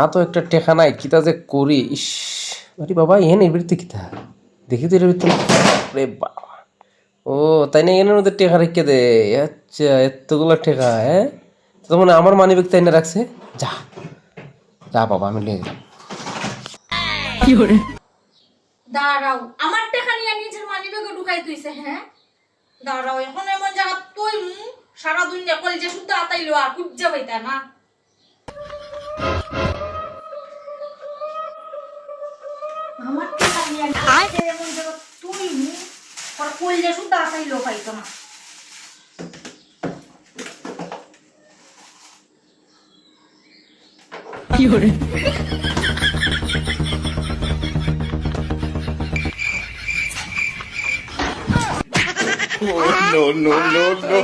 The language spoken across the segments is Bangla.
আ তো একটা টেকা নাই কিতা যে করি? ইস আরে বাবা এন এর ভিতরে কিতা দেখি তো এর ভিতরে রে বাবা। ও তাই না এনের মধ্যে টেকা রেখে দে? আচ্ছা এতগুলো টেকা হ্যাঁ? তো মানে আমার মানি ব্যাগ তাই না রাখছে? যা যা বাবা আমি লিয়ে গেলাম দাঁড়াও আমার টাকা নিয়ে নিজের মানি ব্যাগে ঢুকাই তুইছে হ্যাঁ? দাঁড়াও এখন এমন জায়গা তুই সারা দুনিয়া করে যে শুদ্ধ আতাইলো আর কুজ্জা হইতা না। আমার কি করে no, no, no, no.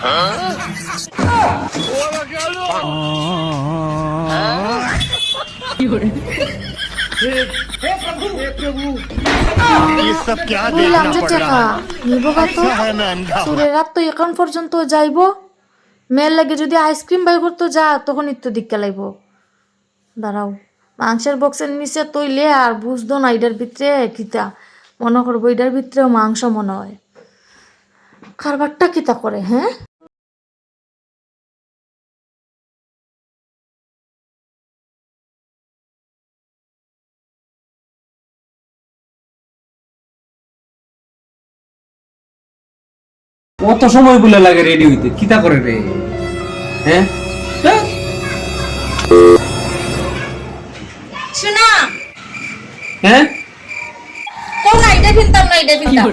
Huh? বুঝলাম যে টাকা নিব কত সুরের রাত তো এখন পর্যন্ত যাইব। মেল লাগে যদি আইসক্রিম বাই করতো যা তখন নিত্য দিককে লাগবো দাঁড়াও মাংসের বক্সের নিচে তৈলে আর বুঝতো না এটার ভিতরে কিতা। মনে করব এটার ভিতরেও মাংস মনে হয়। কারবারটা কিতা করে হ্যাঁ? কত সময় বলে লাগে রেডি হইতে। কিতা করে রে? হ্যাঁ? হ্যাঁ? শোনা। হ্যাঁ? কোন না এটা ফিনতাম না এটা ফিনতাম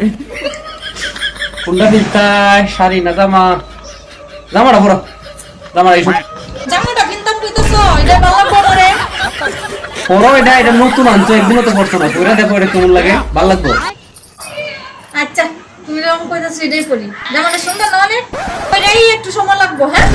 কোনটা দিলতাই শাড়ি না জামা? জামাটা পরো। জামা এইসব জামাটা ফিনতাম কইতেছ এটা ভালো বড় রে। পরো এটা এটা নতুন আনছো একদিনও তো পড়ছো না। পরে দেখো এটা কেমন লাগে। ভালো লাগবে? যখন কইতাছ এটাই করি। জামাটা সুন্দর না অনেক ওইটাই একটু সময় লাগবো হ্যাঁ?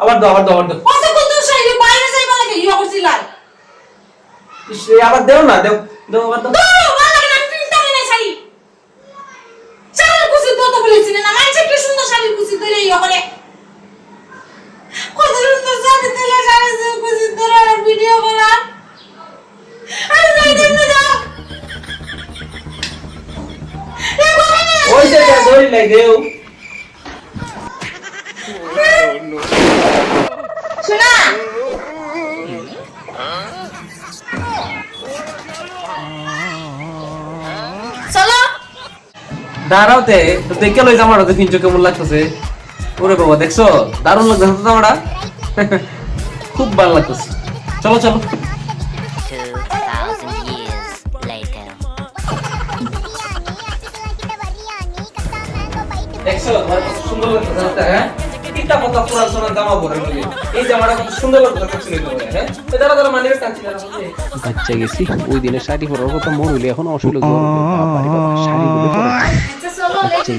আবার দাও আবার দাও আবার দাও। কত কত শাড়ি বাইরে যাইবা লাগে ইয়া করছিলাই ইস, আবার দেও না দেও দেও আবার দাও দাও ভালো লাগে না আমি ফিনতাম না শাড়ি শাড়ির কুচি তো তো বলেছি না মানছে কি সুন্দর শাড়ির কুচি ধরে করে কত সুন্দর দিলে শাড়ির কুচি ধরে ভিডিও করা আরে যাই দেন যাও এ বাবা না ওই যে দেও দই দেও। শোনা। চলো। দাঁড়াও তে তো দেখে লই জামাটা তো কিনছো কেমন লাগতেছে। ওরে বাবা দেখছ? দারুণ লাগছে তো জামাটা খুব ভালো লাগতেছে। চলো চলো। 2,000 years later. দেখছ? সুন্দর লাগতেছে হ্যাঁ? তিনটা পাতা পুরান সোনার জামা পরে এই জামাটা কত সুন্দর লাগতেছে দেখছ নি তোমার হ্যাঁ? দাঁড়া দাঁড়া মানিয়ে টানছি বাচ্চা গেছি ওই দিনে শাড়ি পরার কথা মন হইলে এখন অসুবিধা শাড়ি পরে আচ্ছা